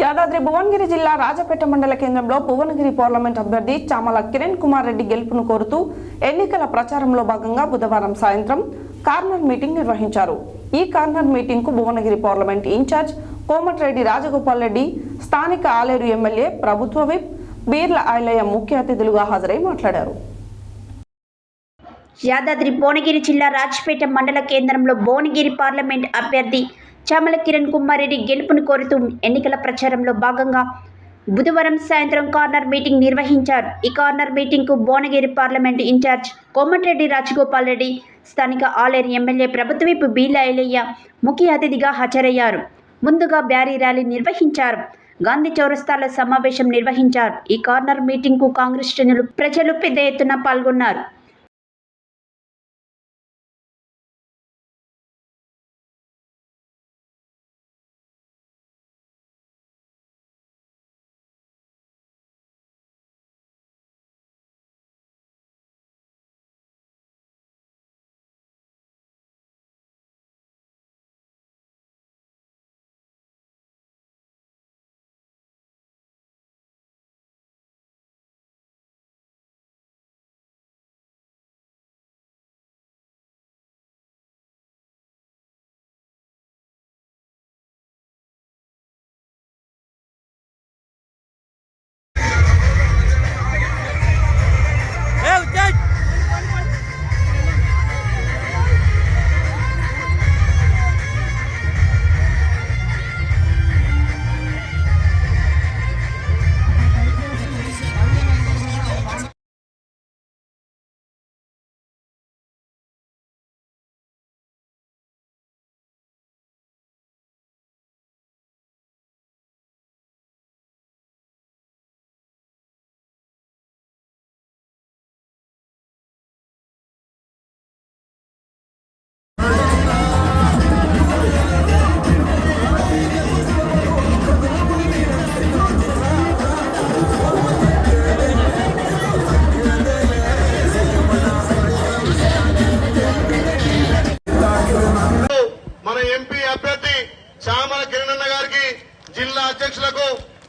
యాదాద్రి భువనగిరి జిల్లా రాజపేట మండల కేంద్రంలో భువనగిరి పార్లమెంట్ అభ్యర్థి చామల కిరణ్ కుమార్ రెడ్డి గెలుపును కోరుతూ ఎన్నికల ప్రచారంలో భాగంగా బుధవారం సాయంత్రం కార్నర్ మీటింగ్ నిర్వహించారు. ఈ కార్నర్ మీటింగ్కు భువనగిరి పార్లమెంట్ ఇన్ఛార్జ్ కోమటిరెడ్డి రాజగోపాల్ రెడ్డి స్థానిక ఆలేరు ఎమ్మెల్యే ప్రభుత్వ విప్ బీర్ల ఆలయ ముఖ్య అతిథులుగా హాజరై మాట్లాడారు. యాదాద్రి భువనగిరి జిల్లా రాజపేట మండల కేంద్రంలో భువనగిరి పార్లమెంట్ అభ్యర్థి చామల కిరణ్ కుమార్ రెడ్డి గెలుపును కోరుతూ ఎన్నికల ప్రచారంలో భాగంగా బుధవారం సాయంత్రం కార్నర్ మీటింగ్ నిర్వహించారు. ఈ కార్నర్ మీటింగ్కు భువనగిరి పార్లమెంట్ ఇన్ఛార్జ్ కోమటిరెడ్డి రాజగోపాల్ రెడ్డి స్థానిక ఆలేరు ఎమ్మెల్యే ప్రభుత్వవైపు బీలాయలయ్య ముఖ్య అతిథిగా హాజరయ్యారు. ముందుగా బ్యారీ ర్యాలీ నిర్వహించారు. గాంధీ చౌరస్తాలో సమావేశం నిర్వహించారు. ఈ కార్నర్ మీటింగ్కు కాంగ్రెస్ శ్రేణులు ప్రజలు పెద్ద ఎత్తున పాల్గొన్నారు.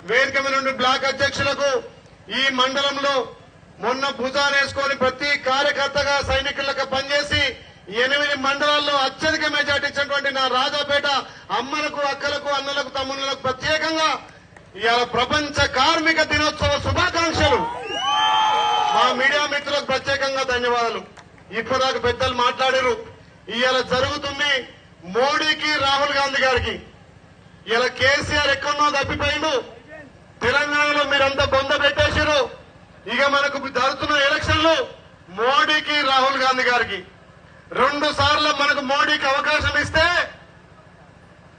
వేదిక నుండి బ్లాక్ అధ్యక్షులకు ఈ మండలంలో మొన్న భుజానేసుకొని ప్రతి కార్యకర్తగా సైనికులకు పనిచేసి ఎనిమిది మండలాల్లో అత్యధిక మెజార్టీ ఇచ్చినటువంటి నా రాజాపేట అమ్మలకు అక్కలకు అన్నలకు తమ్ముళ్ళకు ప్రత్యేకంగా ఇవాళ ప్రపంచ కార్మిక దినోత్సవ శుభాకాంక్షలు. మా మీడియా మిత్రులకు ప్రత్యేకంగా ధన్యవాదాలు. ఇప్పటిదాకా పెద్దలు మాట్లాడారు. ఇవాళ జరుగుతుంది మోడీకి రాహుల్ గాంధీ గారికి. ఇలా కేసీఆర్ ఎక్కడో తప్పిపోయిండు. వీళ్ళంతా బొంద పెట్టేశారు. ఇక మనకు జరుగుతున్న ఎలక్షన్లు మోడీకి రాహుల్ గాంధీ గారికి. రెండు సార్లు మనకు మోడీకి అవకాశం ఇస్తే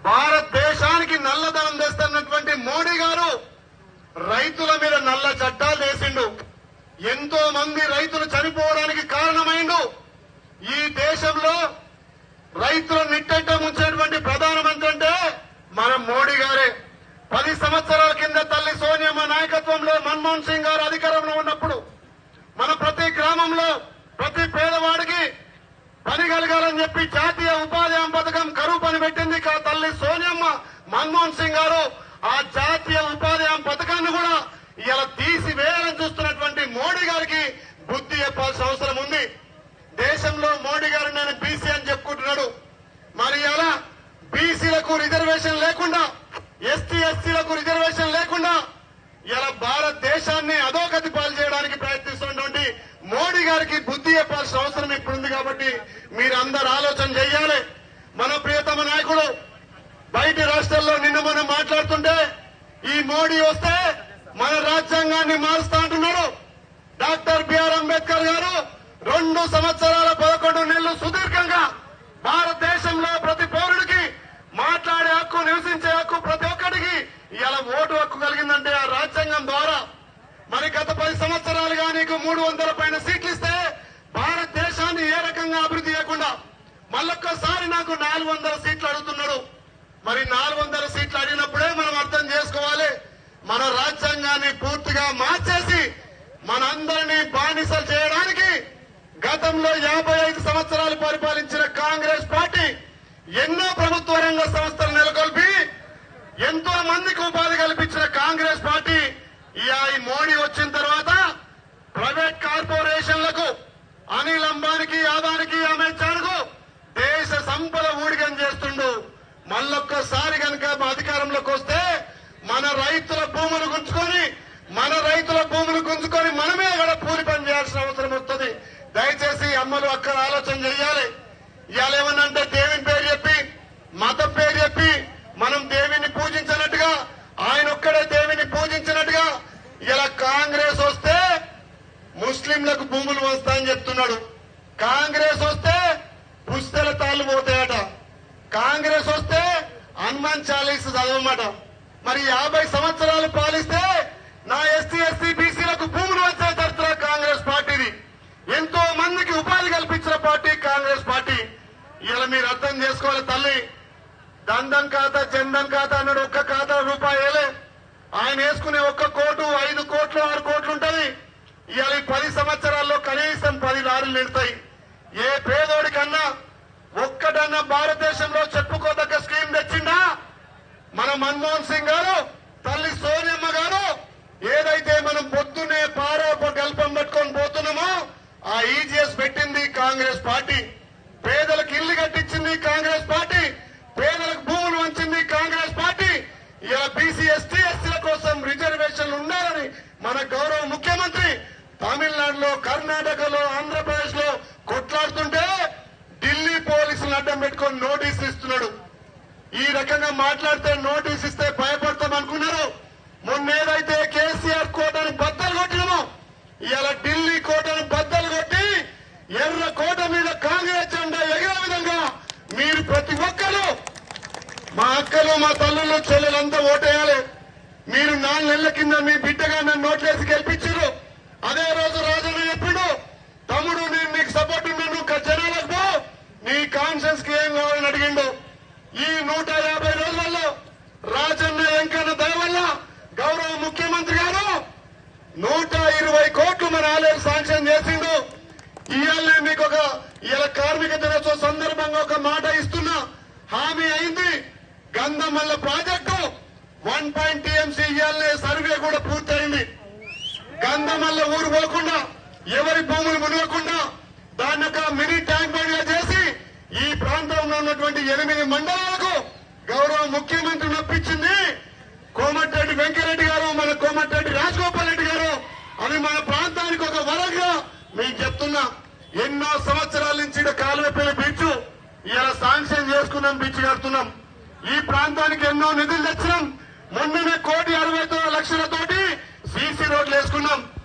భారతదేశానికి నల్లధనం తెస్తున్నటువంటి మోడీ గారు రైతుల మీద నల్ల చట్టాలు వేసిండు. ఎంతో మంది రైతులు చనిపోవడానికి కారణమైండు. ఈ దేశంలో రైతులు నిట్టెట్ట ముంచేటువంటి ప్రధానమంత్రి అంటే మన మోడీ గారే. పది సంవత్సరాల కింద తల్లి సోనియా మన్మోహన్ సింగ్ గారు అధికారంలో ఉన్నప్పుడు మన ప్రతి గ్రామంలో ప్రతి పేదవాడికి పని కలగాలని చెప్పి జాతీయ ఉపాధి హామీ పథకం కరువు పని పెట్టింది. కా తల్లి సోనియమ్మ మన్మోహన్ సింగ్ గారు ఆ జాతీయ ఉపాధి హామీ పథకాన్ని కూడా ఇలా తీసివేయాలని చూస్తున్నటువంటి మోడీ గారికి బుద్ధి చెప్పాల్సిన అవసరం ఉంది. దేశంలో మోడీ గారు నేను బీసీ అని చెప్పుకుంటున్నాడు. మరి అలా బీసీలకు రిజర్వేషన్ లేకుండా ఎస్టీ ఎస్సీలకు రిజర్వేషన్ లేకుండా ఇలా భారతదేశాన్ని అధోగతి పాలు చేయడానికి ప్రయత్నిస్తున్నటువంటి మోడీ గారికి బుద్ధి చెప్పాల్సిన అవసరం ఇప్పుడుంది కాబట్టి మీరందరూ ఆలోచన చెయ్యాలి మన ప్రియతమ నాయకుడు బయటి రాష్ట్రాల్లో నిన్న మనం మాట్లాడుతుంటే ఈ మోడీ వస్తే మన రాజ్యాంగాన్ని మారుస్తా అంటున్నాడు. డాక్టర్ బిఆర్ అంబేద్కర్ గారు రెండు సంవత్సరాల పదకొండు నెలలు సుదీర్ఘంగా భారతదేశంలో ప్రతి పౌరుడికి మాట్లాడే హక్కు నివసించే హక్కు ప్రతి ఒక్కడికి ఇలా ఓటు హక్కు కలిగిందంటే ఆ రాజ్యాంగం ద్వారా మరి గత పది సంవత్సరాలుగా నీకు మూడు వందల పైన సీట్లు ఇస్తే భారతదేశాన్ని ఏ రకంగా అభివృద్ధి చేయకుండా మళ్ళొక్కసారి నాకు నాలుగు వందల సీట్లు అడుగుతున్నాడు. మరి నాలుగు వందల సీట్లు అడిగినప్పుడే మనం అర్థం చేసుకోవాలి. మన రాజ్యాంగాన్ని పూర్తిగా మార్చేసి మనందరినీ బానిసలు చేయడానికి గతంలో యాభై ఐదు సంవత్సరాలు పరిపాలించిన కాంగ్రెస్ పార్టీ ఎన్నో ప్రభుత్వ రంగ సంస్థలు నెలకొల్పి ఎంతో మందికి ఉపాధి కల్పించిన కాంగ్రెస్ పార్టీ ఈ మోడీ వచ్చిన తర్వాత ప్రైవేట్ కార్పొరేషన్లకు అనిల్ అంబానికి అదానికి అమిత్ దేశ సంపద ఊడిగం చేస్తుండు. మళ్ళొక్కసారి కనుక మా అధికారంలోకి వస్తే మన రైతుల భూములు గుంజుకొని మన రైతుల భూములు గుంజుకొని మనమే అక్కడ కూలి పని చేయాల్సిన అవసరం వస్తుంది. దయచేసి అమ్మలు అక్కడ ఆలోచన చేయాలి. ఇవాళ ఏమన్నంటే దేవుని పేరు చెప్పి మతం పేరు చెప్పి మనం దేవిని పూజించినట్టుగా ఆయన ఒక్కడే దేవిని పూజించినట్టుగా ఇలా కాంగ్రెస్ వస్తే ముస్లింలకు భూములు వస్తాయని చెప్తున్నాడు. కాంగ్రెస్ వస్తే పుస్తల తాళ్ళు పోతాయట. కాంగ్రెస్ వస్తే హనుమాన్ చాలీస్ చదవమాట. మరి యాభై సంవత్సరాలు పాలిస్తే నా ఎస్సీ ఎస్సీ బీసీలకు భూములు వచ్చే చరిత్ర కాంగ్రెస్ పార్టీది ఎంతో మందికి ఉపాధి కల్పించిన పార్టీ కాంగ్రెస్ పార్టీ ఇలా మీరు అర్థం చేసుకోవాలి తల్లి దందన్ ఖాతా చందన్ ఖాతా అన్నాడు ఒక్క ఖాతా రూపాయి వేలే ఆయన వేసుకునే ఒక్క కోటు ఐదు కోట్లు ఆరు కోట్లు ఉంటది ఇవాళ పది సంవత్సరాల్లో కనీసం పది లారీలు నిడతాయి ఏ పేదోడికన్నా ఒక్కటన్నా భారతదేశంలో చెప్పుకోదగ్గ స్కీమ్ తెచ్చిందా? మన మన్మోహన్ సింగ్ గారు తల్లి సోనియమ్మ గారు ఏదైతే మనం పొద్దున్నే పారోప గల్పం పట్టుకొని పోతున్నామో ఆ ఈజీఎస్ పెట్టింది కాంగ్రెస్ పార్టీ. తమిళనాడులో కర్ణాటకలో ఆంధ్రప్రదేశ్లో కొట్లాడుతుంటే ఢిల్లీ పోలీసులు అడ్డం పెట్టుకొని నోటీస్ ఇస్తున్నాడు. ఈ రకంగా మాట్లాడితే నోటీస్ ఇస్తే భయపడతాం అనుకున్నారు. మొన్నేదైతే కేసీఆర్ కోటను బద్దలు కొట్టినామో ఇవాళ ఢిల్లీ కోటను బద్దలు కొట్టి ఎర్ర కోట మీద కాంగ్రెస్ జెండా ఎగిరే విధంగా మీరు ప్రతి ఒక్కరు మా అక్కలు మా తల్లులు చెల్లెలంతా ఓటేయాలి. మీరు నాలుగు నెలల కింద మీ బిడ్డగా నన్ను నోట్లేసి గెలిపించారు అదే రోజు రాజన్న చెప్పిండు తమ్ముడు నేను నీకు సపోర్ట్ ఉన్నాను క- జనాలకు పో. నీ కాన్షియన్స్కి ఏం కావాలని అడిగిండు ఈ నూట యాభై రోజులలో రాజన్న వెంకన్న దయ వల్ల గౌరవ ముఖ్యమంత్రి గారు నూట ఇరవై కోట్లు మన ఆలయం శాంక్షన్ చేసిండు. ఇవాళ మీకు ఒక ఇలా కార్మిక దినోత్సవ సందర్భంగా ఒక మాట ఇస్తున్నా. హామీ అయింది. Gandhamalla project one point TMC ఇవాళ సర్వే కూడా పూర్తయింది. గంధమల్ల ఊరు పోకుండా ఎవరి భూములు మునగకుండా దాన్ని ఒక మినీ ట్యాంక్ బండ్గా చేసి ఈ ప్రాంతంలో ఉన్నటువంటి ఎనిమిది మండలాలకు గౌరవ ముఖ్యమంత్రి నొప్పించింది. కోమటిరెడ్డి వెంకరెడ్డి గారు మన కోమటిరెడ్డి రాజగోపాల్ అని మన ప్రాంతానికి ఒక వరంగా మేము చెప్తున్నా. ఎన్నో సంవత్సరాల నుంచి కాలువపల్లి బీచ్. ఇలా శాంక్షన్ చేసుకున్నాం బీచ్ కడుతున్నాం. ఈ ప్రాంతానికి ఎన్నో నిధులు తెచ్చినాం. ముందునే కోటి అరవై లక్షలతోటి సీసీ రోడ్లు వేసుకున్నాం.